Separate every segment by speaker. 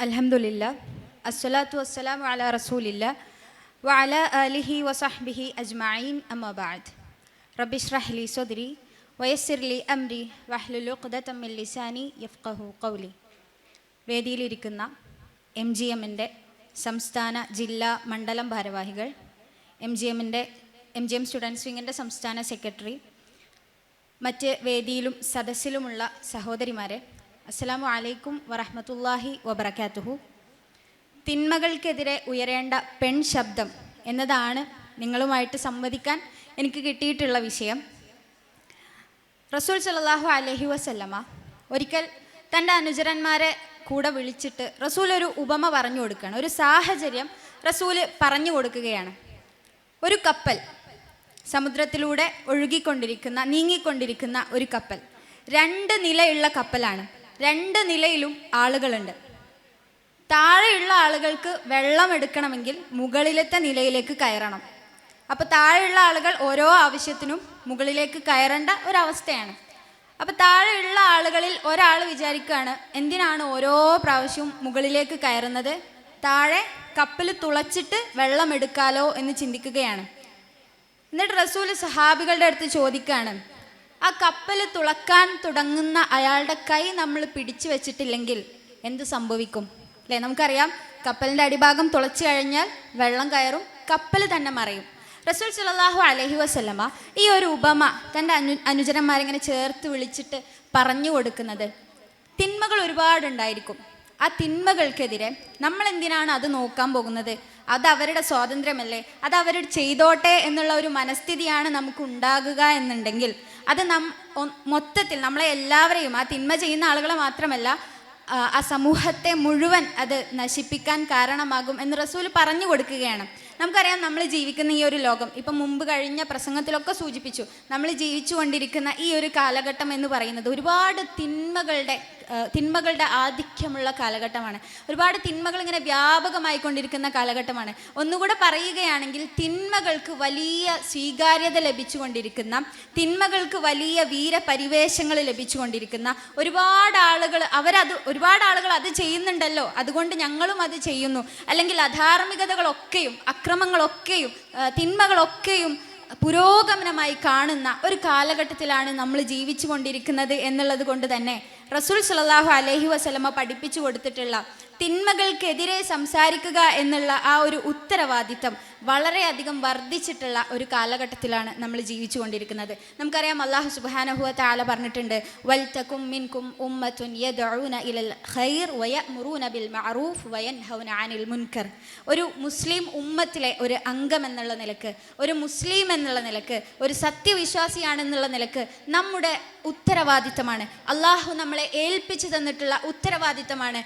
Speaker 1: അൽഹംദുലില്ല അസ്സലാത്തു വസ്സലാം അലാ റസൂലില്ല വഅല അലിഹി വസഹ്ബിഹി അജ്മഈൻ അമ്മബാദ് റബിഷ് റഹ്ലി സൊദ്രി വയസ്സിർലി അംരി മിൻ ലിസാനി യഫ്ഖഹു ഖൗലി. വേദിയിലിരിക്കുന്ന എം ജി എമ്മിന്റെ സംസ്ഥാന ജില്ലാ മണ്ഡലം ഭാരവാഹികൾ എം ജി എമ്മിന്റെ എം ജി എം സ്റ്റുഡൻസ് വിങ്ങിന്റെ സംസ്ഥാന സെക്രട്ടറി മറ്റ് വേദിയിലും സദസ്സിലുമുള്ള സഹോദരിമാരെ അസ്സലാമു അലൈക്കും വറഹമത്തല്ലാഹി വബർക്കാത്തുഹു തിന്മകൾക്കെതിരെ ഉയരേണ്ട പെൺ ശബ്ദം എന്നതാണ് നിങ്ങളുമായിട്ട് സംവദിക്കാൻ എനിക്ക് കിട്ടിയിട്ടുള്ള വിഷയം. റസൂൽ സലാഹു അലഹി വസല്ലമ ഒരിക്കൽ തന്റെ അനുചരന്മാരെ കൂടെ വിളിച്ചിട്ട് റസൂൽ ഒരു ഉപമ പറഞ്ഞു കൊടുക്കുകയാണ്. ഒരു സാഹചര്യം റസൂൽ പറഞ്ഞു കൊടുക്കുകയാണ്. ഒരു കപ്പൽ സമുദ്രത്തിലൂടെ ഒഴുകിക്കൊണ്ടിരിക്കുന്ന നീങ്ങിക്കൊണ്ടിരിക്കുന്ന ഒരു കപ്പൽ. രണ്ട് നിലയുള്ള കപ്പലാണ്. രണ്ട് നിലയിലും ആളുകളുണ്ട്. താഴെയുള്ള ആളുകൾക്ക് വെള്ളം എടുക്കണമെങ്കിൽ മുകളിലത്തെ നിലയിലേക്ക് കയറണം. അപ്പോൾ താഴെയുള്ള ആളുകൾ ഓരോ ആവശ്യത്തിനും മുകളിലേക്ക് കയറേണ്ട ഒരവസ്ഥയാണ്. അപ്പോൾ താഴെയുള്ള ആളുകളിൽ ഒരാൾ വിചാരിക്കുകയാണ് എന്തിനാണ് ഓരോ പ്രാവശ്യവും മുകളിലേക്ക് കയറുന്നത്? താഴെ കപ്പിൽ തുളച്ചിട്ട് വെള്ളം എടുക്കാലോ എന്ന് ചിന്തിക്കുകയാണ്. എന്നിട്ട് റസൂൽ സഹാബികളുടെ അടുത്ത് ചോദിക്കുകയാണ് ആ കപ്പൽ തുളക്കാൻ തുടങ്ങുന്ന അയാളുടെ കൈ നമ്മൾ പിടിച്ചു വെച്ചിട്ടില്ലെങ്കിൽ എന്ത് സംഭവിക്കും? അല്ലേ? നമുക്കറിയാം കപ്പലിന്റെ അടിഭാഗം തുളച്ചു കഴിഞ്ഞാൽ വെള്ളം കയറും കപ്പൽ തന്നെ മറയും. റസൂൽ സല്ലല്ലാഹു അലഹി വസ്ലമ ഈ ഒരു ഉപമ തന്റെ അനു അനുചരന്മാരിങ്ങനെ ചേർത്ത് വിളിച്ചിട്ട് പറഞ്ഞു കൊടുക്കുന്നത്. തിന്മകൾ ഒരുപാടുണ്ടായിരിക്കും. ആ തിന്മകൾക്കെതിരെ നമ്മൾ എന്തിനാണ് അത് നോക്കാൻ പോകുന്നത്? അത് അവരുടെ സ്വാതന്ത്ര്യമല്ലേ? അത് അവർ ചെയ്തോട്ടെ എന്നുള്ള ഒരു മനസ്ഥിതിയാണ് നമുക്ക് ഉണ്ടാകുക എന്നുണ്ടെങ്കിൽ അത് നം മൊത്തത്തിൽ നമ്മളെ എല്ലാവരെയും ആ തിന്മ ചെയ്യുന്ന ആളുകളെ മാത്രമല്ല ആ, സമൂഹത്തെ മുഴുവൻ അത് നശിപ്പിക്കാൻ കാരണമാകും എന്ന് റസൂൽ പറഞ്ഞു കൊടുക്കുകയാണ്. നമുക്കറിയാം നമ്മൾ ജീവിക്കുന്ന ഈ ഒരു ലോകം ഇപ്പം മുമ്പ് കഴിഞ്ഞ പ്രസംഗത്തിലൊക്കെ സൂചിപ്പിച്ചു നമ്മൾ ജീവിച്ചു കൊണ്ടിരിക്കുന്ന ഈ ഒരു കാലഘട്ടം എന്ന് പറയുന്നത് ഒരുപാട് തിന്മകളുടെ തിന്മകളുടെ ആധിക്യമുള്ള കാലഘട്ടമാണ്. ഒരുപാട് തിന്മകൾ ഇങ്ങനെ വ്യാപകമായി കൊണ്ടിരിക്കുന്ന കാലഘട്ടമാണ്. ഒന്നുകൂടെ പറയുകയാണെങ്കിൽ തിന്മകൾക്ക് വലിയ സ്വീകാര്യത ലഭിച്ചുകൊണ്ടിരിക്കുന്ന തിന്മകൾക്ക് വലിയ വീരപരിവേഷങ്ങൾ ലഭിച്ചുകൊണ്ടിരിക്കുന്ന ഒരുപാട് ആളുകൾ അവരത് ഒരുപാട് ആളുകൾ അത് ചെയ്യുന്നുണ്ടല്ലോ അതുകൊണ്ട് ഞങ്ങളും അത് ചെയ്യുന്നു. അല്ലെങ്കിൽ അധാർമികതകളൊക്കെയും അക്രമങ്ങളൊക്കെയും തിന്മകളൊക്കെയും പുരോഗമനമായി കാണുന്ന ഒരു കാലഘട്ടത്തിലാണ് നമ്മൾ ജീവിച്ചു കൊണ്ടിരിക്കുന്നത് എന്നുള്ളത് കൊണ്ട് തന്നെ റസൂൽ സലാഹു അലഹി വസല്ലമ പഠിപ്പിച്ചു കൊടുത്തിട്ടുള്ള തിന്മകൾക്കെതിരെ സംസാരിക്കുക എന്നുള്ള ആ ഒരു ഉത്തരവാദിത്തം വളരെയധികം വർദ്ധിച്ചിട്ടുള്ള ഒരു കാലഘട്ടത്തിലാണ് നമ്മൾ ജീവിച്ചു കൊണ്ടിരിക്കുന്നത് നമുക്കറിയാം അള്ളാഹു സുബ്ഹാനഹു താല പറഞ്ഞിട്ടുണ്ട് വൽതകും മിൻകും ഉമ്മത്തുൻ യദഊന ഇലൽ ഖൈർ വയഅ്മുറൂന ബിൽ മഅറൂഫ് വയൻഹൗന അനിൽ മുൻകർ. ഒരു മുസ്ലിം ഉമ്മത്തിലെ ഒരു അംഗം എന്നുള്ള നിലയ്ക്ക് ഒരു മുസ്ലിം എന്നുള്ള നിലയ്ക്ക് ഒരു സത്യവിശ്വാസിയാണെന്നുള്ള നിലയ്ക്ക് നമ്മുടെ ഉത്തരവാദിത്തമാണ് അള്ളാഹു നമ്മളെ ഏൽപ്പിച്ചു തന്നിട്ടുള്ള ഉത്തരവാദിത്തമാണ്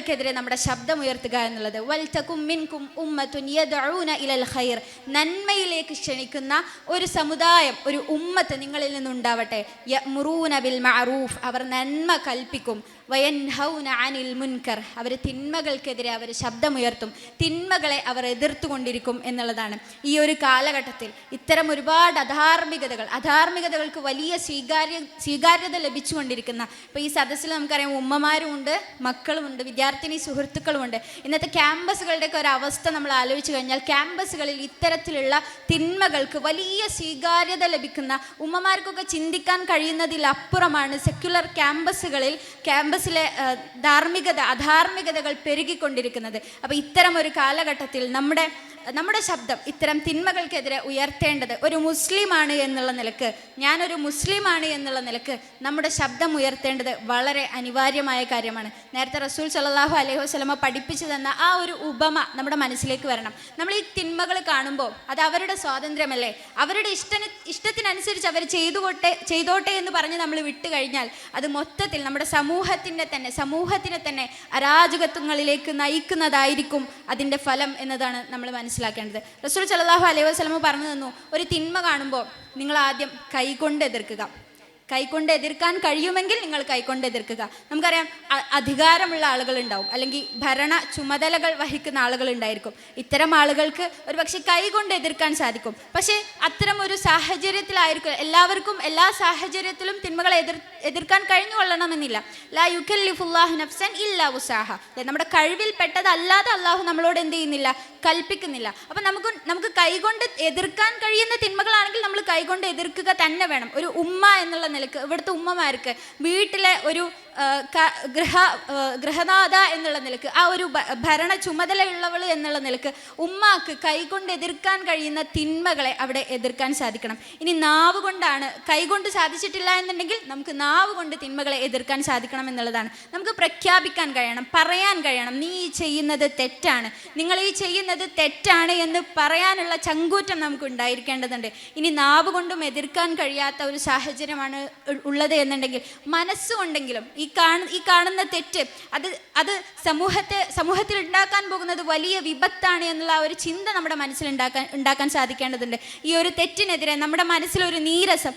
Speaker 1: തിന്മകൾക്കെതിരെ നമ്മുടെ ശബ്ദം ഉയർത്തുക എന്നുള്ളത് വൽത്തക്കും മിൻകും ഉമ്മത്തുൻ യദഊന ഇലൽ ഖൈർ. നന്മയിലേക്ക് ക്ഷണിക്കുന്ന ഒരു സമുദായം ഒരു ഉമ്മത്ത് നിങ്ങളിൽ നിന്നുണ്ടാവട്ടെ. യഅ്മുറൂന ബിൽ മഅറൂഫ്. അവർ നന്മ കൽപ്പിക്കും. വയൻഹൗന അനിൽ മുൻകർ. അവർ തിന്മകൾക്കെതിരെ അവർ ശബ്ദമുയർത്തും. തിന്മകളെ അവർ എതിർത്തുകൊണ്ടിരിക്കും എന്നുള്ളതാണ് ഈ ഒരു കാലഘട്ടത്തിൽ. ഇത്തരം ഒരുപാട് അധാർമികതകൾ അധാർമികതകൾക്ക് വലിയ സ്വീകാര്യ സ്വീകാര്യത ലഭിച്ചുകൊണ്ടിരിക്കുന്ന ഇപ്പോൾ ഈ സദസ്സിൽ നമുക്കറിയാം ഉമ്മമാരും ഉണ്ട് മക്കളുമുണ്ട് വിദ്യാർത്ഥിനി സുഹൃത്തുക്കളുമുണ്ട്. ഇന്നത്തെ ക്യാമ്പസുകളുടെയൊക്കെ ഒരു അവസ്ഥ നമ്മൾ ആലോചിച്ച് കഴിഞ്ഞാൽ ക്യാമ്പസുകളിൽ ഇത്തരത്തിലുള്ള തിന്മകൾക്ക് വലിയ സ്വീകാര്യത ലഭിക്കുന്ന ഉമ്മമാർക്കൊക്കെ ചിന്തിക്കാൻ കഴിയുന്നതിലപ്പുറമാണ് സെക്യുലർ ക്യാമ്പസുകളിൽ ക്യാമ്പസിലെ ധാർമ്മികത അധാർമികതകൾ പെരുകിക്കൊണ്ടിരിക്കുന്നത്. അപ്പോൾ ഇത്തരം ഒരു കാലഘട്ടത്തിൽ നമ്മുടെ നമ്മുടെ ശബ്ദം ഇത്തരം തിന്മകൾക്കെതിരെ ഉയർത്തേണ്ടത് ഒരു മുസ്ലിമാണ് എന്നുള്ള നിലയ്ക്ക് ഞാനൊരു മുസ്ലിമാണ് എന്നുള്ള നിലയ്ക്ക് നമ്മുടെ ശബ്ദം ഉയർത്തേണ്ടത് വളരെ അനിവാര്യമായ കാര്യമാണ്. നേരത്തെ റസൂൽ സലാഹു അലൈഹി വസ്ലമ പഠിപ്പിച്ചു തന്ന ആ ഒരു ഉപമ നമ്മുടെ മനസ്സിലേക്ക് വരണം. നമ്മൾ ഈ തിന്മകൾ കാണുമ്പോൾ അത് അവരുടെ സ്വാതന്ത്ര്യമല്ലേ? അവരുടെ ഇഷ്ട ഇഷ്ടത്തിനനുസരിച്ച് അവർ ചെയ്തുകൊട്ടെ ചെയ്തോട്ടെ എന്ന് പറഞ്ഞ് നമ്മൾ വിട്ടു കഴിഞ്ഞാൽ അത് മൊത്തത്തിൽ നമ്മുടെ സമൂഹത്തിന്റെ തന്നെ സമൂഹത്തിനെ തന്നെ അരാജകത്വങ്ങളിലേക്ക് നയിക്കുന്നതായിരിക്കും അതിന്റെ ഫലം എന്നതാണ് നമ്മൾ മനസ്സിലാക്കേണ്ടത്. റസൂൽ സല്ലല്ലാഹു അലൈഹി വസ്ലമ പറഞ്ഞു തന്നു ഒരു തിന്മ കാണുമ്പോൾ നിങ്ങൾ ആദ്യം കൈകൊണ്ട് എതിർക്കുക. കൈകൊണ്ട് എതിർക്കാൻ കഴിയുമെങ്കിൽ നിങ്ങൾ കൈകൊണ്ട് എതിർക്കുക. നമുക്കറിയാം അധികാരമുള്ള ആളുകൾ ഉണ്ടാവും. അല്ലെങ്കിൽ ഭരണ ചുമതലകൾ വഹിക്കുന്ന ആളുകൾ ഉണ്ടായിരിക്കും. ഇത്തരം ആളുകൾക്ക് ഒരു പക്ഷേ കൈകൊണ്ട് എതിർക്കാൻ സാധിക്കും. പക്ഷേ അത്തരം ഒരു സാഹചര്യത്തിലായിരിക്കും എല്ലാവർക്കും എല്ലാ സാഹചര്യത്തിലും തിന്മകളെ എതിർ എതിർക്കാൻ കഴിഞ്ഞു കൊള്ളണമെന്നില്ല. ലാ യുക്കല്ലിഫുല്ലാഹു നഫ്സൻ ഇല്ലാ ഉസാഹ? നമ്മുടെ കഴിവിൽ പെട്ടതല്ലാതെ അള്ളാഹു നമ്മളോട് എന്ത് ചെയ്യുന്നില്ല? കൽപ്പിക്കുന്നില്ല. അപ്പം നമുക്ക് നമുക്ക് കൈകൊണ്ട് എതിർക്കാൻ കഴിയുന്ന തിന്മകളാണെങ്കിൽ നമ്മൾ കൈകൊണ്ട് എതിർക്കുക തന്നെ വേണം. ഒരു ഉമ്മ എന്നുള്ള നിലയ്ക്ക്. ഇവിടുത്തെ ഉമ്മമാർക്ക് വീട്ടിലെ ഒരു ഗൃഹ ഗൃഹനാഥ എന്നുള്ള നിലയ്ക്ക് ആ ഒരു ഭരണ ചുമതലയുള്ളവൾ എന്നുള്ള നിലയ്ക്ക് ഉമ്മാക്ക് കൈകൊണ്ട് എതിർക്കാൻ കഴിയുന്ന തിന്മകളെ അവിടെ എതിർക്കാൻ സാധിക്കണം. ഇനി നാവ് കൊണ്ടാണ് കൈകൊണ്ട് സാധിച്ചിട്ടില്ല എന്നുണ്ടെങ്കിൽ നമുക്ക് നാവ് കൊണ്ട് തിന്മകളെ എതിർക്കാൻ സാധിക്കണം എന്നുള്ളതാണ്. നമുക്ക് പ്രഖ്യാപിക്കാൻ കഴിയണം പറയാൻ കഴിയണം നീ ഈ ചെയ്യുന്നത് തെറ്റാണ്. നിങ്ങൾ ഈ ചെയ്യുന്നത് തെറ്റാണ് എന്ന് പറയാനുള്ള ചങ്കൂറ്റം നമുക്ക് ഉണ്ടായിരിക്കേണ്ടതുണ്ട്. ഇനി നാവ് കൊണ്ടും എതിർക്കാൻ കഴിയാത്ത ഒരു സാഹചര്യമാണ് ഉള്ളത് എന്നുണ്ടെങ്കിൽ മനസ്സുകൊണ്ടെങ്കിലും ഈ കാണ ഈ കാണുന്ന തെറ്റ് അത് അത് സമൂഹത്തെ സമൂഹത്തിൽ ഉണ്ടാക്കാൻ പോകുന്നത് വലിയ വിപത്താണ് എന്നുള്ള ഒരു ചിന്ത നമ്മുടെ മനസ്സിൽ ഉണ്ടാക്കാൻ ഉണ്ടാക്കാൻ സാധിക്കേണ്ടതുണ്ട്. ഈ ഒരു തെറ്റിനെതിരെ നമ്മുടെ മനസ്സിലൊരു നീരസം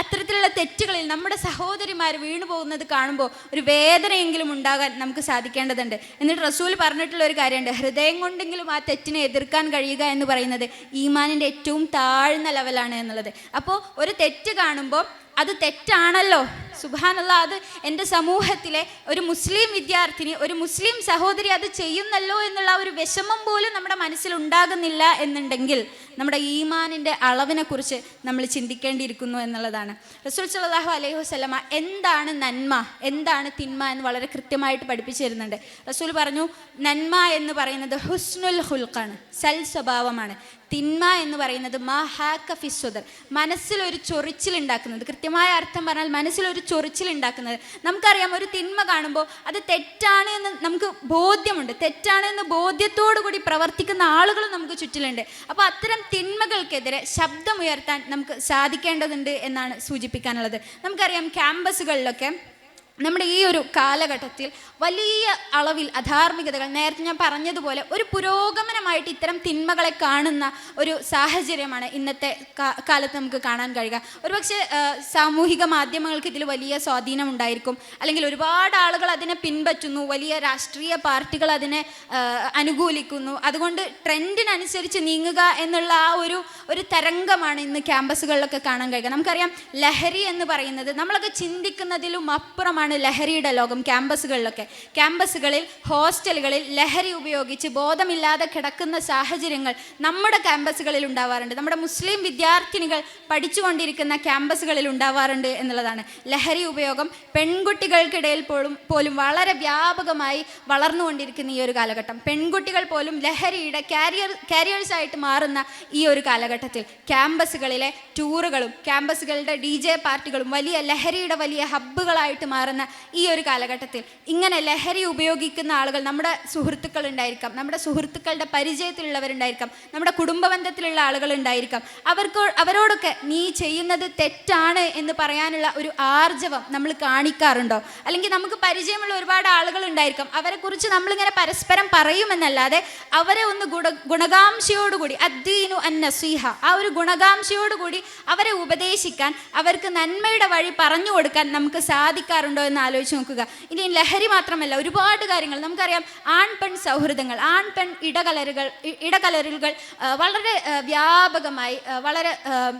Speaker 1: അത്തരത്തിലുള്ള തെറ്റുകളിൽ നമ്മുടെ സഹോദരിമാർ വീണു പോകുന്നത് കാണുമ്പോൾ ഒരു വേദനയെങ്കിലും ഉണ്ടാകാൻ നമുക്ക് സാധിക്കേണ്ടതുണ്ട്. എന്നിട്ട് റസൂൽ പറഞ്ഞിട്ടുള്ള ഒരു കാര്യമുണ്ട് ഹൃദയം കൊണ്ടെങ്കിലും ആ തെറ്റിനെ എതിർക്കാൻ കഴിയുക എന്ന് പറയുന്നത് ഈമാനിന്റെ ഏറ്റവും താഴ്ന്ന ലെവലാണ് എന്നുള്ളത്. അപ്പോൾ ഒരു തെറ്റ് കാണുമ്പോൾ അത് തെറ്റാണല്ലോ സുബാനല്ല അത് എന്റെ സമൂഹത്തിലെ ഒരു മുസ്ലിം വിദ്യാർത്ഥിനി ഒരു മുസ്ലിം സഹോദരി അത് ചെയ്യുന്നല്ലോ എന്നുള്ള ഒരു വിഷമം പോലും നമ്മുടെ മനസ്സിൽ ഉണ്ടാകുന്നില്ല എന്നുണ്ടെങ്കിൽ നമ്മുടെ ഈമാനിന്റെ അളവിനെ കുറിച്ച് നമ്മൾ ചിന്തിക്കേണ്ടിയിരിക്കുന്നു എന്നുള്ളതാണ്. റസൂൽ സല്ലല്ലാഹു അലൈഹി വസല്ലമ എന്താണ് നന്മ? എന്താണ് തിന്മ എന്ന് വളരെ കൃത്യമായിട്ട് പഠിപ്പിച്ചു തരുന്നുണ്ട് റസൂൽ പറഞ്ഞു നന്മ എന്ന് പറയുന്നത് ഹുസ്നുൽ ഹുൽക്കാണ് സൽ സ്വഭാവമാണ് തിന്മ എന്ന് പറയുന്നത് മാ ഹാക്ക ഫിസ്വദർ മനസ്സിലൊരു ചൊറിച്ചിലുണ്ടാക്കുന്നത്. കൃത്യമായ അർത്ഥം പറഞ്ഞാൽ മനസ്സിലൊരു ചൊറിച്ചിലുണ്ടാക്കുന്നത്. നമുക്കറിയാം ഒരു തിന്മ കാണുമ്പോൾ അത് തെറ്റാണ് എന്ന് നമുക്ക് ബോധ്യമുണ്ട്. തെറ്റാണ് എന്ന് ബോധ്യത്തോടു കൂടി പ്രവർത്തിക്കുന്ന ആളുകളും നമുക്ക് ചുറ്റിലുണ്ട്. അപ്പോൾ അത്തരം തിന്മകൾക്കെതിരെ ശബ്ദമുയർത്താൻ നമുക്ക് സാധിക്കേണ്ടതുണ്ട് എന്നാണ് സൂചിപ്പിക്കാനുള്ളത്. നമുക്കറിയാം ക്യാമ്പസുകളിലൊക്കെ നമ്മുടെ ഈ ഒരു കാലഘട്ടത്തിൽ വലിയ അളവിൽ അധാർമികതകൾ നേരത്തെ ഞാൻ പറഞ്ഞതുപോലെ ഒരു പുരോഗമനമായിട്ട് ഇത്തരം തിന്മകളെ കാണുന്ന ഒരു സാഹചര്യമാണ് ഇന്നത്തെ കാലത്ത് നമുക്ക് കാണാൻ കഴിയുക. ഒരുപക്ഷെ സാമൂഹിക മാധ്യമങ്ങൾക്ക് ഇതിൽ വലിയ സ്വാധീനം ഉണ്ടായിരിക്കും. അല്ലെങ്കിൽ ഒരുപാട് ആളുകൾ അതിനെ പിൻപറ്റുന്നു. വലിയ രാഷ്ട്രീയ പാർട്ടികൾ അതിനെ അനുകൂലിക്കുന്നു. അതുകൊണ്ട് ട്രെൻഡിനനുസരിച്ച് നീങ്ങുക എന്നുള്ള ആ ഒരു ഒരു തരംഗമാണ് ഇന്ന് ക്യാമ്പസുകളിലൊക്കെ കാണാൻ കഴിയുക. നമുക്കറിയാം ലഹരി എന്ന് പറയുന്നത് നമ്മളൊക്കെ ചിന്തിക്കുന്നതിലും അപ്പുറമാണ് ലഹരിയുടെ ലോകം ക്യാമ്പസുകളിലൊക്കെ. ക്യാമ്പസുകളിൽ ഹോസ്റ്റലുകളിൽ ലഹരി ഉപയോഗിച്ച് ബോധമില്ലാതെ കിടക്കുന്ന സാഹചര്യങ്ങൾ നമ്മുടെ ക്യാമ്പസുകളിൽ ഉണ്ടാവാറുണ്ട്. നമ്മുടെ മുസ്ലിം വിദ്യാർത്ഥിനികൾ പഠിച്ചുകൊണ്ടിരിക്കുന്ന ക്യാമ്പസുകളിൽ ഉണ്ടാവാറുണ്ട് എന്നുള്ളതാണ്. ലഹരി ഉപയോഗം പെൺകുട്ടികൾക്കിടയിൽ പോലും പോലും വളരെ വ്യാപകമായി വളർന്നുകൊണ്ടിരിക്കുന്ന ഈ ഒരു കാലഘട്ടം. പെൺകുട്ടികൾ പോലും ലഹരിയുടെ കാരിയർ കാരിയേഴ്സായിട്ട് മാറുന്ന ഈ ഒരു കാലഘട്ടത്തിൽ ക്യാമ്പസുകളിലെ ടൂറുകളും ക്യാമ്പസുകളുടെ ഡി ജെ പാർട്ടികളും വലിയ ലഹരിയുടെ വലിയ ഹബ്ബുകളായിട്ട് മാറുന്ന ഈ ഒരു കാലഘട്ടത്തിൽ. ഇങ്ങനെ ലഹരി ഉപയോഗിക്കുന്ന ആളുകൾ നമ്മുടെ സുഹൃത്തുക്കൾ ഉണ്ടായിരിക്കാം നമ്മുടെ സുഹൃത്തുക്കളുടെ പരിചയത്തിലുള്ളവരുണ്ടായിരിക്കാം നമ്മുടെ കുടുംബബന്ധത്തിലുള്ള ആളുകൾ ഉണ്ടായിരിക്കാം അവർക്ക് അവരോടൊക്കെ നീ ചെയ്യുന്നത് തെറ്റാണ് എന്ന് പറയാനുള്ള ഒരു ആർജവം നമ്മൾ കാണിക്കാറുണ്ടോ? അല്ലെങ്കിൽ നമുക്ക് പരിചയമുള്ള ഒരുപാട് ആളുകൾ ഉണ്ടായിരിക്കാം അവരെക്കുറിച്ച് നമ്മളിങ്ങനെ പരസ്പരം പറയുമെന്നല്ലാതെ അവരെ ഒന്ന് ഗുണ ഗുണകാംക്ഷയോടുകൂടി അദ്ദീനു അൻ നസീഹ ആ ഒരു ഗുണകാംക്ഷയോടുകൂടി അവരെ ഉപദേശിക്കാൻ അവർക്ക് നന്മയുടെ വഴി പറഞ്ഞു കൊടുക്കാൻ നമുക്ക് സാധിക്കാറുണ്ടോ എന്ന് ആലോചിച്ച് നോക്കുക. ഇനി ലഹരി മാത്രമല്ല ഒരുപാട് കാര്യങ്ങൾ. നമുക്കറിയാം ആൺ പെൺ സൗഹൃദങ്ങൾ ആൺ പെൺ ഇടകലരുകൾ ഇടകലരുകൾ വളരെ വ്യാപകമായി വളരെ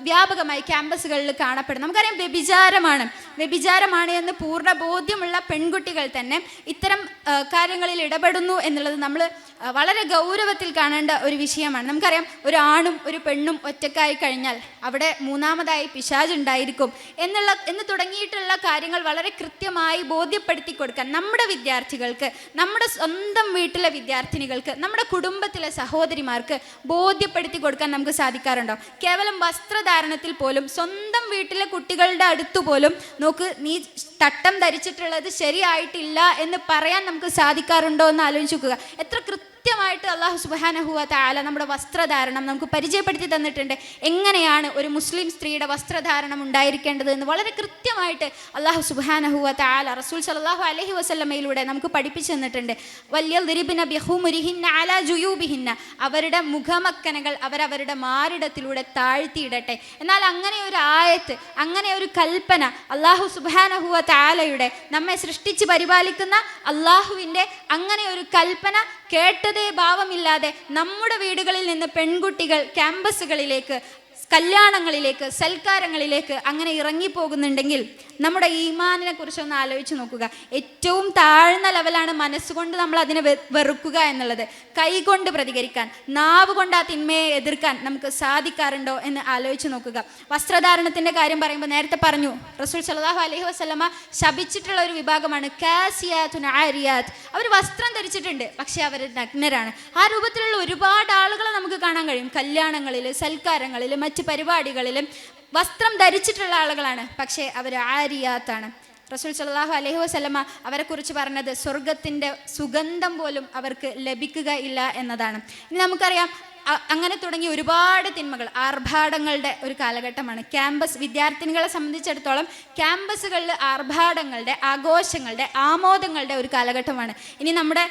Speaker 1: വ്യാപകമായി ക്യാമ്പസുകളിൽ കാണപ്പെടുന്നു. നമുക്കറിയാം വ്യഭിചാരമാണ്. വ്യഭിചാരമാണ് എന്ന് പൂർണ ബോധ്യമുള്ള പെൺകുട്ടികൾ തന്നെ ഇത്തരം കാര്യങ്ങളിൽ ഇടപെടുന്നു എന്നുള്ളത് നമ്മൾ വളരെ ഗൗരവത്തിൽ കാണേണ്ട ഒരു വിഷയമാണ്. നമുക്കറിയാം ഒരു ആണും ഒരു പെണ്ണും ഒറ്റക്കായി കഴിഞ്ഞാൽ അവിടെ മൂന്നാമതായി പിശാജ് ഉണ്ടായിരിക്കും എന്നുള്ള എന്ന് തുടങ്ങിയിട്ടുള്ള കാര്യങ്ങൾ വളരെ കൃത്യമായി ബോധ്യപ്പെടുത്തി കൊടുക്കാൻ നമ്മുടെ വിദ്യാർത്ഥികൾക്ക് നമ്മുടെ സ്വന്തം വീട്ടിലെ വിദ്യാർത്ഥിനികൾക്ക് നമ്മുടെ കുടുംബത്തിലെ സഹോദരിമാർക്ക് ബോധ്യപ്പെടുത്തി കൊടുക്കാൻ നമുക്ക് സാധിക്കാറുണ്ടോ? കേവലം വസ്ത്രധാരണത്തിൽ പോലും സ്വന്തം വീട്ടിലെ കുട്ടികളുടെ അടുത്തു പോലും നോക്ക് നീ തട്ടം ധരിച്ചിട്ടുള്ളത് ശരിയായിട്ടില്ല എന്ന് പറയാൻ നമുക്ക് സാധിക്കാറുണ്ടോ എന്ന് ആലോചിച്ച് നോക്കുക. എത്ര കൃത്യമായിട്ട് അള്ളാഹു സുബാനഹുവ താല നമ്മുടെ വസ്ത്രധാരണം നമുക്ക് പരിചയപ്പെടുത്തി തന്നിട്ടുണ്ട്. എങ്ങനെയാണ് ഒരു മുസ്ലിം സ്ത്രീയുടെ വസ്ത്രധാരണം ഉണ്ടായിരിക്കേണ്ടത് എന്ന് വളരെ കൃത്യമായിട്ട് അള്ളാഹു സുബാനഹുവ താല റസൂൽ സലാഹു അലഹി വസ്ലമയിലൂടെ നമുക്ക് പഠിപ്പിച്ചു തന്നിട്ടുണ്ട്. വലിയ ദിരിബിന ബിഹുമുരിഹിന്ന അല ജുയൂബിഹിന്ന അവരുടെ മുഖമക്കനകൾ അവരവരുടെ മാറിടത്തിലൂടെ താഴ്ത്തിയിടട്ടെ. എന്നാൽ അങ്ങനെ ഒരു ആയത്ത് അങ്ങനെ ഒരു കൽപ്പന അള്ളാഹു സുബാനഹുവ താലയുടെ നമ്മെ സൃഷ്ടിച്ച് പരിപാലിക്കുന്ന അള്ളാഹുവിന്റെ അങ്ങനെ ഒരു കൽപ്പന കേട്ടതേ ഭാവമില്ലാതെ നമ്മുടെ വീടുകളിൽ നിന്ന് പെൺകുട്ടികൾ ക്യാമ്പസുകളിലേക്ക് കല്യാണങ്ങളിലേക്ക് സൽക്കാരങ്ങളിലേക്ക് അങ്ങനെ ഇറങ്ങിപ്പോകുന്നുണ്ടെങ്കിൽ നമ്മുടെ ഈമാനിനെ കുറിച്ച് ഒന്ന് ആലോചിച്ച് നോക്കുക. ഏറ്റവും താഴ്ന്ന ലെവലാണ് മനസ്സുകൊണ്ട് നമ്മൾ അതിനെ വെറുക്കുക എന്നുള്ളത്. കൈകൊണ്ട് പ്രതികരിക്കാൻ നാവ് കൊണ്ട് ആ തിന്മയെ എതിർക്കാൻ നമുക്ക് സാധിക്കാറുണ്ടോ എന്ന് ആലോചിച്ച് നോക്കുക. വസ്ത്രധാരണത്തിന്റെ കാര്യം പറയുമ്പോൾ നേരത്തെ പറഞ്ഞു റസൂൽ സലാഹു അലഹി വസ്ലമ ശപിച്ചിട്ടുള്ള ഒരു വിഭാഗമാണ് കാസിയാത്തുൻ ആരിയാത്ത്. അവർ വസ്ത്രം ധരിച്ചിട്ടുണ്ട് പക്ഷേ അവർ നഗ്നരാണ്. ആ രൂപത്തിലുള്ള ഒരുപാട് ആളുകളെ നമുക്ക് കാണാൻ കഴിയും. കല്യാണങ്ങളിൽ സൽക്കാരങ്ങളിൽ മറ്റ് പരിപാടികളിലും വസ്ത്രം ധരിച്ചിട്ടുള്ള ആളുകളാണ്. പക്ഷേ അവർ ആരിയാത്താണ്. റസൂൽ സല്ലാഹു അലൈഹി വസല്ലമ അവരെക്കുറിച്ച് പറഞ്ഞത് സ്വർഗത്തിന്റെ സുഗന്ധം പോലും അവർക്ക് ലഭിക്കുക ഇല്ല എന്നതാണ്. ഇനി നമുക്കറിയാം അങ്ങനെ തുടങ്ങി ഒരുപാട് തിന്മകൾ ആർഭാടങ്ങളുടെ ഒരു കാലഘട്ടമാണ്. ക്യാമ്പസ് വിദ്യാർത്ഥിനികളെ സംബന്ധിച്ചിടത്തോളം ക്യാമ്പസുകളിൽ ആർഭാടങ്ങളുടെ ആഘോഷങ്ങളുടെ ആമോദങ്ങളുടെ ഒരു കാലഘട്ടമാണ്. ഇനി നമ്മുടെ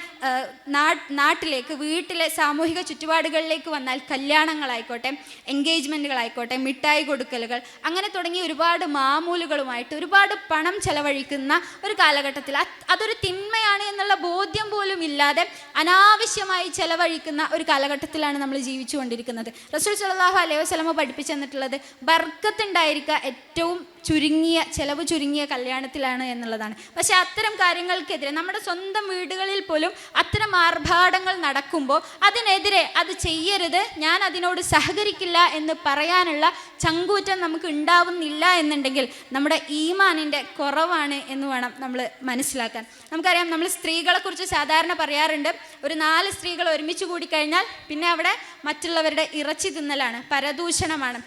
Speaker 1: നാട്ടിലേക്ക് വീട്ടിലെ സാമൂഹിക ചുറ്റുപാടുകളിലേക്ക് വന്നാൽ കല്യാണങ്ങളായിക്കോട്ടെ എൻഗേജ്മെന്റുകളായിക്കോട്ടെ മിഠായി കൊടുക്കലുകൾ അങ്ങനെ തുടങ്ങി ഒരുപാട് മാമൂലുകളുമായിട്ട് ഒരുപാട് പണം ചെലവഴിക്കുന്ന ഒരു കാലഘട്ടത്തിൽ അതൊരു തിന്മയാണ് എന്നുള്ള ബോധ്യം പോലും ഇല്ലാതെ അനാവശ്യമായി ചെലവഴിക്കുന്ന ഒരു കാലഘട്ടത്തിലാണ് നമ്മൾ ജീവിച്ചുകൊണ്ടിരിക്കുന്നത്. റസൂൽ സലാഹു അലൈഹി വസ്ലമ പഠിപ്പിച്ചു തന്നിട്ടുള്ളത് ബർക്കത്തുണ്ടായിരിക്കുക ഏറ്റവും ചുരുങ്ങിയ ചെലവ് ചുരുങ്ങിയ കല്യാണത്തിലാണ് എന്നുള്ളതാണ്. പക്ഷേ അത്തരം കാര്യങ്ങൾക്കെതിരെ നമ്മുടെ സ്വന്തം വീടുകളിൽ പോലും അത്തരം ആർഭാടങ്ങൾ നടക്കുമ്പോൾ അതിനെതിരെ അത് ചെയ്യരുത് ഞാൻ അതിനോട് സഹകരിക്കില്ല എന്ന് പറയാനുള്ള ചങ്കൂറ്റം നമുക്ക് ഉണ്ടാവുന്നില്ല എന്നുണ്ടെങ്കിൽ നമ്മുടെ ഈമാനിന്റെ കുറവാണ് എന്ന് വേണം നമ്മൾ മനസ്സിലാക്കാൻ. നമുക്കറിയാം നമ്മൾ സ്ത്രീകളെക്കുറിച്ച് സാധാരണ പറയാറുണ്ട് ഒരു നാല് സ്ത്രീകൾ ഒരുമിച്ച് കൂടിക്കഴിഞ്ഞാൽ പിന്നെ അവിടെ മറ്റുള്ളവരുടെ ഇറച്ചി തിന്നലാണ് പരദൂഷണമാണ്.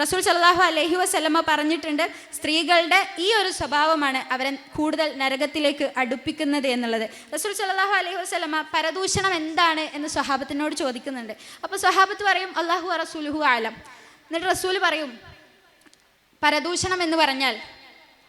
Speaker 1: റസൂൽ സല്ലാഹു അലഹി വസ്ലമ പറഞ്ഞിട്ടുണ്ട് സ്ത്രീകളുടെ ഈ ഒരു സ്വഭാവമാണ് അവരെ കൂടുതൽ നരകത്തിലേക്ക് അടുപ്പിക്കുന്നത് എന്നുള്ളത്. റസൂൽ സല്ലാഹു അലഹി വസ്ലമ പരദൂഷണം എന്താണ് എന്ന് സ്വഹാബത്തിനോട് ചോദിക്കുന്നുണ്ട്. അപ്പോൾ സ്വഹാബത്ത് പറയും അള്ളാഹു റസൂലുഹു ആലം എന്നിട്ട് റസൂൽ പറയും പരദൂഷണം എന്ന് പറഞ്ഞാൽ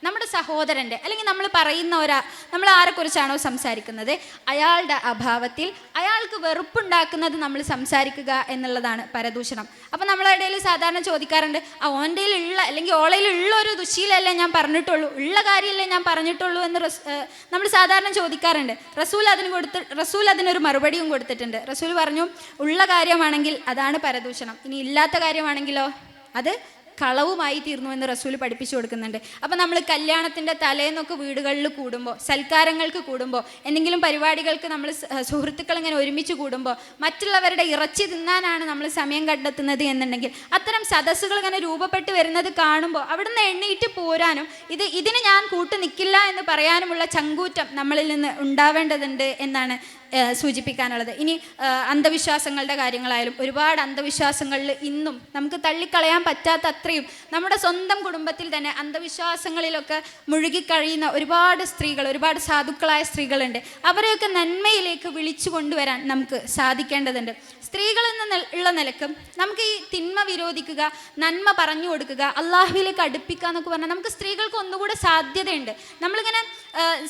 Speaker 1: നമ്മുടെ സഹോദരന്റെ അല്ലെങ്കിൽ നമ്മൾ പറയുന്ന ഒരാ നമ്മൾ ആരെക്കുറിച്ചാണോ സംസാരിക്കുന്നത്? അയാളുടെ അഭാവത്തിൽ അയാൾക്ക് വെറുപ്പുണ്ടാക്കുന്നത് നമ്മൾ സംസാരിക്കുക എന്നുള്ളതാണ് പരദൂഷണം. അപ്പം നമ്മളെ ഇടയിൽ സാധാരണ ചോദിക്കാറുണ്ട് ആ ഓന്റെ ഉള്ള അല്ലെങ്കിൽ ഓളയിലുള്ള ഒരു ദുശീലല്ലേ ഞാൻ പറഞ്ഞിട്ടുള്ളൂ? ഉള്ള കാര്യമല്ലേ ഞാൻ പറഞ്ഞിട്ടുള്ളൂ? എന്ന് നമ്മൾ സാധാരണ ചോദിക്കാറുണ്ട്. റസൂൽ അതിന് കൊടുത്ത് റസൂൽ അതിനൊരു മറുപടിയും കൊടുത്തിട്ടുണ്ട്. റസൂൽ പറഞ്ഞു ഉള്ള കാര്യമാണെങ്കിൽ അതാണ് പരദൂഷണം. ഇനി ഇല്ലാത്ത കാര്യമാണെങ്കിലോ? അത് കളവുമായി തീർന്നു എന്ന് റസൂൽ പഠിപ്പിച്ചു കൊടുക്കുന്നുണ്ട്. അപ്പം നമ്മൾ കല്യാണത്തിന്റെ തലേന്നൊക്കെ വീടുകളിൽ കൂടുമ്പോൾ സൽക്കാരങ്ങൾക്ക് കൂടുമ്പോൾ എന്തെങ്കിലും പരിപാടികൾക്ക് നമ്മൾ സുഹൃത്തുക്കൾ ഇങ്ങനെ ഒരുമിച്ച് കൂടുമ്പോൾ മറ്റുള്ളവരുടെ ഇറച്ചി തിന്നാനാണ് നമ്മൾ സമയം കണ്ടെത്തുന്നത് എന്നുണ്ടെങ്കിൽ അത്തരം സദസ്സുകൾ ഇങ്ങനെ രൂപപ്പെട്ട് വരുന്നത് കാണുമ്പോൾ അവിടുന്ന് എണ്ണീറ്റ് പോരാനും ഇത് ഇതിന് ഞാൻ കൂട്ടു നിൽക്കില്ല എന്ന് പറയാനുമുള്ള ചങ്കൂറ്റം നമ്മളിൽ നിന്ന് ഉണ്ടാവേണ്ടതുണ്ട് എന്നാണ് സൂചിപ്പിക്കാനുള്ളത്. ഇനി അന്ധവിശ്വാസങ്ങളുടെ കാര്യങ്ങളായാലും ഒരുപാട് അന്ധവിശ്വാസങ്ങളിൽ ഇന്നും നമുക്ക് തള്ളിക്കളയാൻ പറ്റാത്ത അത്രയും നമ്മുടെ സ്വന്തം കുടുംബത്തിൽ തന്നെ അന്ധവിശ്വാസങ്ങളിലൊക്കെ മുഴുകിക്കഴിയുന്ന ഒരുപാട് സ്ത്രീകൾ ഒരുപാട് സാധുക്കളായ സ്ത്രീകളുണ്ട്. അവരെയൊക്കെ നന്മയിലേക്ക് വിളിച്ചു കൊണ്ടുവരാൻ നമുക്ക് സാധിക്കേണ്ടതുണ്ട്. സ്ത്രീകൾ എന്ന ഉള്ള നിലക്കും നമുക്ക് ഈ തിന്മ വിരോധിക്കുക നന്മ പറഞ്ഞു കൊടുക്കുക അള്ളാഹുവിലേക്ക് അടുപ്പിക്കുക എന്നൊക്കെ പറഞ്ഞാൽ നമുക്ക് സ്ത്രീകൾക്ക് ഒന്നുകൂടെ സാധ്യതയുണ്ട്. നമ്മളിങ്ങനെ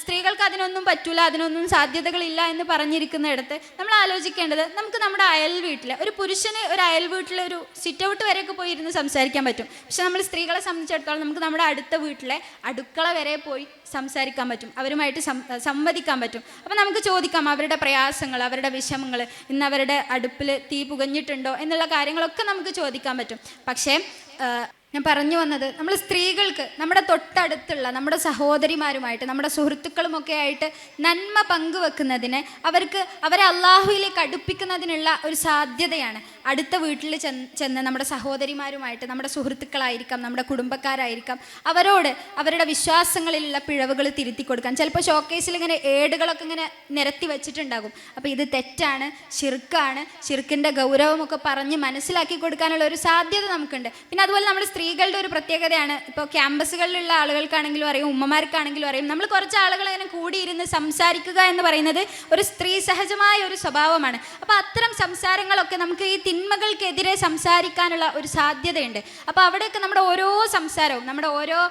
Speaker 1: സ്ത്രീകൾക്ക് അതിനൊന്നും പറ്റൂല അതിനൊന്നും സാധ്യതകളില്ല എന്ന് പറഞ്ഞിരിക്കുന്നിടത്ത് നമ്മൾ ആലോചിക്കേണ്ടത് നമുക്ക് നമ്മുടെ അയൽ വീട്ടിൽ ഒരു പുരുഷന് ഒരു അയൽ വീട്ടിലെ ഒരു സിറ്റ് ഔട്ട് വരെയൊക്കെ പോയി ഇരുന്ന് സംസാരിക്കാൻ പറ്റും. പക്ഷെ നമ്മൾ സ്ത്രീകളെ സംബന്ധിച്ചിടത്തോളം നമുക്ക് നമ്മുടെ അടുത്ത വീട്ടിലെ അടുക്കള വരെ പോയി സംസാരിക്കാൻ പറ്റും. അവരുമായിട്ട് സംവദിക്കാൻ പറ്റും. അപ്പം നമുക്ക് ചോദിക്കാം അവരുടെ പ്രയാസങ്ങൾ അവരുടെ വിഷമങ്ങൾ ഇന്ന് അവരുടെ അടുപ്പിൽ തീ പുകഞ്ഞിട്ടുണ്ടോ എന്നുള്ള കാര്യങ്ങളൊക്കെ നമുക്ക് ചോദിക്കാൻ പറ്റും. പക്ഷേ ഞാൻ പറഞ്ഞു വന്നത് നമ്മൾ സ്ത്രീകൾക്ക് നമ്മുടെ തൊട്ടടുത്തുള്ള നമ്മുടെ സഹോദരിമാരുമായിട്ട് നമ്മുടെ സുഹൃത്തുക്കളുമൊക്കെ ആയിട്ട് നന്മ പങ്കുവെക്കുന്നതിന് അവർക്ക് അവരെ അള്ളാഹുവിലേക്ക് അടുപ്പിക്കുന്നതിനുള്ള ഒരു സാധ്യതയാണ്. അടുത്ത വീട്ടിൽ ചെന്ന് നമ്മുടെ സഹോദരിമാരുമായിട്ട് നമ്മുടെ സുഹൃത്തുക്കളായിരിക്കാം നമ്മുടെ കുടുംബക്കാരായിരിക്കാം അവരോട് അവരുടെ വിശ്വാസങ്ങളിലുള്ള പിഴവുകൾ തിരുത്തി കൊടുക്കാൻ ചിലപ്പോൾ ഷോക്കേസിൽ ഇങ്ങനെ ഏടുകളൊക്കെ ഇങ്ങനെ നിരത്തി വെച്ചിട്ടുണ്ടാകും. അപ്പോൾ ഇത് തെറ്റാണ് ശിർക്കാണ് ഷിർക്കിന്റെ ഗൗരവമൊക്കെ പറഞ്ഞ് മനസ്സിലാക്കി കൊടുക്കാനുള്ള ഒരു സാധ്യത നമുക്കുണ്ട്. പിന്നെ അതുപോലെ നമ്മൾ സ്ത്രീ സ്ത്രീകളുടെ ഒരു പ്രത്യേകതയാണ്. ഇപ്പോൾ ക്യാമ്പസുകളിലുള്ള ആളുകൾക്കാണെങ്കിലും അറിയും ഉമ്മമാർക്കാണെങ്കിലും അറിയും. നമ്മൾ കുറച്ച് ആളുകൾ ഇങ്ങനെ കൂടിയിരുന്ന് സംസാരിക്കുക എന്ന് പറയുന്നത് ഒരു സ്ത്രീ സഹജമായ ഒരു സ്വഭാവമാണ്. അപ്പോൾ അത്തരം സംസാരങ്ങളൊക്കെ നമുക്ക് ഈ തിന്മകൾക്കെതിരെ സംസാരിക്കാനുള്ള ഒരു സാധ്യതയുണ്ട്. അപ്പോൾ അവിടെയൊക്കെ നമ്മുടെ ഓരോ സംസാരവും നമ്മുടെ ഓരോ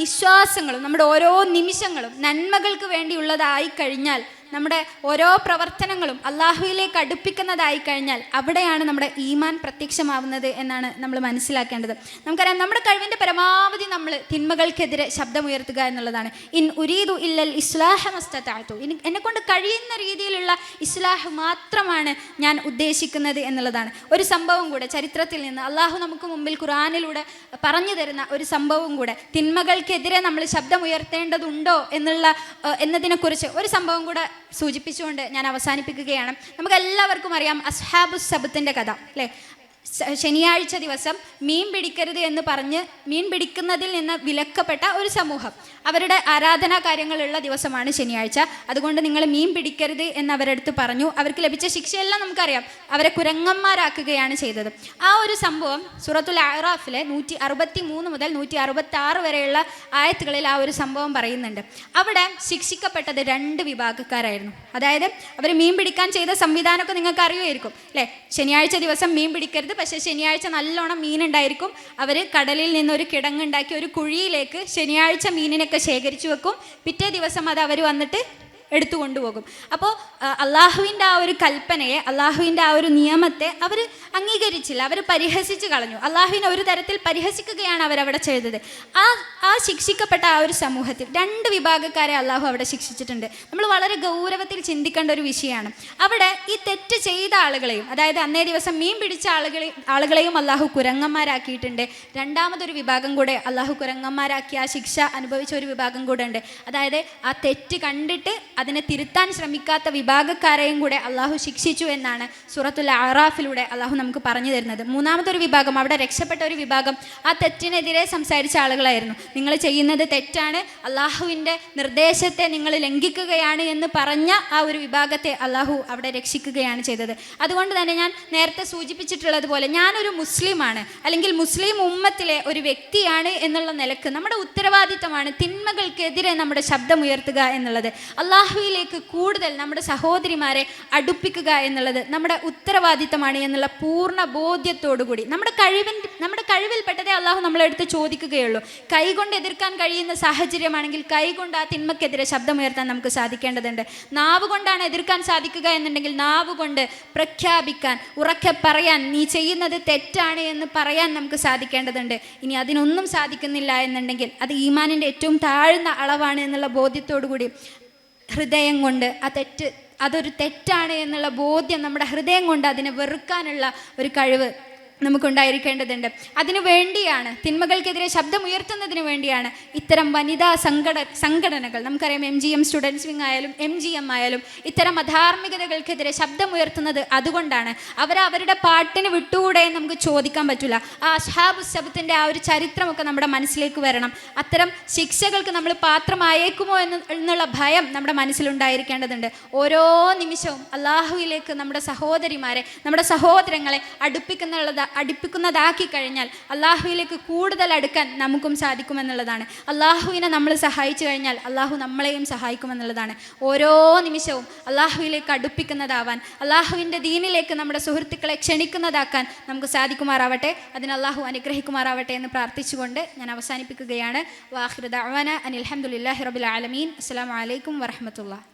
Speaker 1: നിശ്വാസങ്ങളും നമ്മുടെ ഓരോ നിമിഷങ്ങളും നന്മകൾക്ക് വേണ്ടിയുള്ളതായി കഴിഞ്ഞാൽ നമ്മുടെ ഓരോ പ്രവർത്തനങ്ങളും അള്ളാഹുവിലേക്ക് അടുപ്പിക്കുന്നതായി കഴിഞ്ഞാൽ അവിടെയാണ് നമ്മുടെ ഈമാൻ പ്രത്യക്ഷമാവുന്നത് എന്നാണ് നമ്മൾ മനസ്സിലാക്കേണ്ടത്. നമുക്കറിയാം നമ്മുടെ കഴിവിന്റെ പരമാവധി നമ്മൾ തിന്മകൾക്കെതിരെ ശബ്ദമുയർത്തുക എന്നുള്ളതാണ്. ഇൻ ഉരീദു ഇല്ലൽ ഇസ്ലാഹ മസ്തത്താഴ്ത്തു ഇനി എന്നെക്കൊണ്ട് കഴിയുന്ന രീതിയിലുള്ള ഇസ്ലാഹ് മാത്രമാണ് ഞാൻ ഉദ്ദേശിക്കുന്നത് എന്നുള്ളതാണ്. ഒരു സംഭവം കൂടെ ചരിത്രത്തിൽ നിന്ന് അള്ളാഹു നമുക്ക് മുമ്പിൽ ഖുറാനിലൂടെ പറഞ്ഞു തരുന്ന ഒരു സംഭവം കൂടെ തിന്മകൾക്കെതിരെ നമ്മൾ ശബ്ദമുയർത്തേണ്ടതുണ്ടോ എന്നുള്ള എന്നതിനെക്കുറിച്ച് ഒരു സംഭവം കൂടെ സൂചിപ്പിച്ചുകൊണ്ട് ഞാൻ അവസാനിപ്പിക്കുകയാണ്. നമുക്ക് എല്ലാവർക്കും അറിയാം അസ്ഹാബു സബത്തിന്റെ കഥ അല്ലേ? ശനിയാഴ്ച ദിവസം മീൻ പിടിക്കരുത് എന്ന് പറഞ്ഞ് മീൻ പിടിക്കുന്നതിൽ നിന്ന് വിലക്കപ്പെട്ട ഒരു സമൂഹം. അവരുടെ ആരാധനാ കാര്യങ്ങളുള്ള ദിവസമാണ് ശനിയാഴ്ച. അതുകൊണ്ട് നിങ്ങൾ മീൻ പിടിക്കരുത് എന്ന് അവരടുത്ത് പറഞ്ഞു. അവർക്ക് ലഭിച്ച ശിക്ഷയെല്ലാം നമുക്കറിയാം. അവരെ കുരങ്ങന്മാരാക്കുകയാണ് ചെയ്തത്. ആ ഒരു സംഭവം സുറത്തുൽ ആറാഫിലെ നൂറ്റി അറുപത്തി മൂന്ന് മുതൽ നൂറ്റി അറുപത്തി ആറ് വരെയുള്ള ആയത്തുകളിൽ ആ ഒരു സംഭവം പറയുന്നുണ്ട്. അവിടെ ശിക്ഷിക്കപ്പെട്ടത് രണ്ട് വിഭാഗക്കാരായിരുന്നു. അതായത് അവർ മീൻ പിടിക്കാൻ ചെയ്ത സംവിധാനമൊക്കെ നിങ്ങൾക്ക് അറിയുമായിരിക്കും അല്ലേ? ശനിയാഴ്ച ദിവസം മീൻ പിടിക്കരുത് പക്ഷേ ശനിയാഴ്ച നല്ലോണം മീനുണ്ടായിരിക്കും. അവർ കടലിൽ നിന്നൊരു കിടങ്ങുണ്ടാക്കി ഒരു കുഴിയിലേക്ക് ശനിയാഴ്ച മീനിനൊക്കെ ശേഖരിച്ചു വെക്കും. പിറ്റേ ദിവസം അത് അവർ വന്നിട്ട് എടുത്തു കൊണ്ടുപോകും അപ്പോൾ അള്ളാഹുവിന്റെ ആ ഒരു കൽപ്പനയെ അള്ളാഹുവിന്റെ ആ ഒരു നിയമത്തെ അവർ അംഗീകരിച്ചില്ല. അവർ പരിഹസിച്ച് കളഞ്ഞു. അള്ളാഹുവിനെ ഒരു തരത്തിൽ പരിഹസിക്കുകയാണ് അവരവിടെ ചെയ്തത്. ആ ആ ശിക്ഷിക്കപ്പെട്ട ആ ഒരു സമൂഹത്തിൽ രണ്ട് വിഭാഗക്കാരെ അള്ളാഹു അവിടെ ശിക്ഷിച്ചിട്ടുണ്ട്. നമ്മൾ വളരെ ഗൗരവത്തിൽ ചിന്തിക്കേണ്ട ഒരു വിഷയമാണ്. അവിടെ ഈ തെറ്റ് ചെയ്ത ആളുകളെയും അതായത് അന്നേ ദിവസം മീൻ പിടിച്ച ആളുകളെ ആളുകളെയും അള്ളാഹു കുരങ്ങന്മാരാക്കിയിട്ടുണ്ട്. രണ്ടാമതൊരു വിഭാഗം കൂടെ അള്ളാഹു കുരങ്ങന്മാരാക്കി ആ ശിക്ഷ അനുഭവിച്ച ഒരു വിഭാഗം കൂടെ ഉണ്ട്. അതായത് ആ തെറ്റ് കണ്ടിട്ട് അതിനെ തിരുത്താൻ ശ്രമിക്കാത്ത വിഭാഗക്കാരെയും കൂടെ അള്ളാഹു ശിക്ഷിച്ചു എന്നാണ് സൂറത്തുൽ അറാഫിലൂടെ അള്ളാഹു നമുക്ക് പറഞ്ഞു തരുന്നത്. മൂന്നാമതൊരു വിഭാഗം അവിടെ രക്ഷപ്പെട്ട ഒരു വിഭാഗം ആ തെറ്റിനെതിരെ സംസാരിച്ച ആളുകളായിരുന്നു. നിങ്ങൾ ചെയ്യുന്നത് തെറ്റാണ് അള്ളാഹുവിന്റെ നിർദ്ദേശത്തെ നിങ്ങൾ ലംഘിക്കുകയാണ് എന്ന് പറഞ്ഞ ആ ഒരു വിഭാഗത്തെ അള്ളാഹു അവിടെ രക്ഷിക്കുകയാണ് ചെയ്തത്. അതുകൊണ്ട് തന്നെ ഞാൻ നേരത്തെ സൂചിപ്പിച്ചിട്ടുള്ളതുപോലെ ഞാനൊരു മുസ്ലിമാണ് അല്ലെങ്കിൽ മുസ്ലിം ഉമ്മത്തിലെ ഒരു വ്യക്തിയാണ് എന്നുള്ള നിലയ്ക്ക് നമ്മുടെ ഉത്തരവാദിത്തമാണ് തിന്മകൾക്കെതിരെ നമ്മുടെ ശബ്ദമുയർത്തുക എന്നുള്ളത്. അള്ളാഹുവിലേക്ക് കൂടുതൽ നമ്മുടെ സഹോദരിമാരെ അടുപ്പിക്കുക എന്നുള്ളത് നമ്മുടെ ഉത്തരവാദിത്തമാണ് എന്നുള്ള പൂർണ ബോധ്യത്തോടുകൂടി. നമ്മുടെ കഴിവിൻ നമ്മുടെ കഴിവിൽപ്പെട്ടതേ അള്ളാഹു നമ്മളെടുത്ത് ചോദിക്കുകയുള്ളൂ. കൈകൊണ്ട് എതിർക്കാൻ കഴിയുന്ന സാഹചര്യമാണെങ്കിൽ കൈകൊണ്ട് ആ തിന്മക്കെതിരെ ശബ്ദമുയർത്താൻ നമുക്ക് സാധിക്കേണ്ടതുണ്ട്. നാവ് കൊണ്ടാണ് എതിർക്കാൻ സാധിക്കുക എന്നുണ്ടെങ്കിൽ നാവ് കൊണ്ട് പ്രഖ്യാപിക്കാൻ ഉറക്കെ പറയാൻ നീ ചെയ്യുന്നത് തെറ്റാണ് എന്ന് പറയാൻ നമുക്ക് സാധിക്കേണ്ടതുണ്ട്. ഇനി അതിനൊന്നും സാധിക്കുന്നില്ല എന്നുണ്ടെങ്കിൽ അത് ഈമാനിന്റെ ഏറ്റവും താഴ്ന്ന അളവാണ് എന്നുള്ള ബോധ്യത്തോടു കൂടി ഹൃദയം കൊണ്ട് ആ തെറ്റ് അതൊരു തെറ്റാണ് എന്നുള്ള ബോധ്യം നമ്മുടെ ഹൃദയം കൊണ്ട് അതിനെ വെറുക്കാനുള്ള ഒരു കഴിവ് നമുക്കുണ്ടായിരിക്കേണ്ടതുണ്ട്. അതിനു വേണ്ടിയാണ് തിന്മകൾക്കെതിരെ ശബ്ദമുയർത്തുന്നതിന് വേണ്ടിയാണ് ഇത്തരം വനിതാ സംഘട സംഘടനകൾ. നമുക്കറിയാം M G M students wing ആയാലും എം ജി എം ആയാലും ഇത്തരം അധാർമികതകൾക്കെതിരെ ശബ്ദമുയർത്തുന്നത് അതുകൊണ്ടാണ്. അവർ അവരുടെ പാട്ടിന് വിട്ടുകൂടെ നമുക്ക് ചോദിക്കാൻ പറ്റില്ല ആ അഷാബ് സബത്തിന്റെ ആ ഒരു ചരിത്രമൊക്കെ നമ്മുടെ മനസ്സിലേക്ക് വരണം. അത്തരം ശിക്ഷകൾക്ക് നമ്മൾ പാത്രമായേക്കുമോ എന്ന് എന്നുള്ള ഭയം നമ്മുടെ മനസ്സിലുണ്ടായിരിക്കേണ്ടതുണ്ട്. ഓരോ നിമിഷവും അള്ളാഹുവിലേക്ക് നമ്മുടെ സഹോദരിമാരെ നമ്മുടെ സഹോദരങ്ങളെ അടുപ്പിക്കുന്നുള്ളത് അടുപ്പിക്കുന്നതാക്കി കഴിഞ്ഞാൽ അള്ളാഹുവിലേക്ക് കൂടുതൽ അടുക്കാൻ നമുക്കും സാധിക്കുമെന്നുള്ളതാണ്. അള്ളാഹുവിനെ നമ്മൾ സഹായിച്ചു കഴിഞ്ഞാൽ അള്ളാഹു നമ്മളെയും സഹായിക്കുമെന്നുള്ളതാണ്. ഓരോ നിമിഷവും അള്ളാഹുവിലേക്ക് അടുപ്പിക്കുന്നതാവാൻ അള്ളാഹുവിന്റെ ദീനിലേക്ക് നമ്മുടെ സുഹൃത്തുക്കളെ ക്ഷണിക്കുന്നതാക്കാൻ നമുക്ക് സാധിക്കുമാറാവട്ടെ. അതിന് അള്ളാഹു അനുഗ്രഹിക്കുമാറാവട്ടെ എന്ന് പ്രാർത്ഥിച്ചുകൊണ്ട് ഞാൻ അവസാനിപ്പിക്കുകയാണ്. വാഹിറുദാന അനിൽഹമുല്ലാഹി റബുൽ ആലമീൻ. അസ്സാം വലൈക്കും വറഹമത്തുള്ള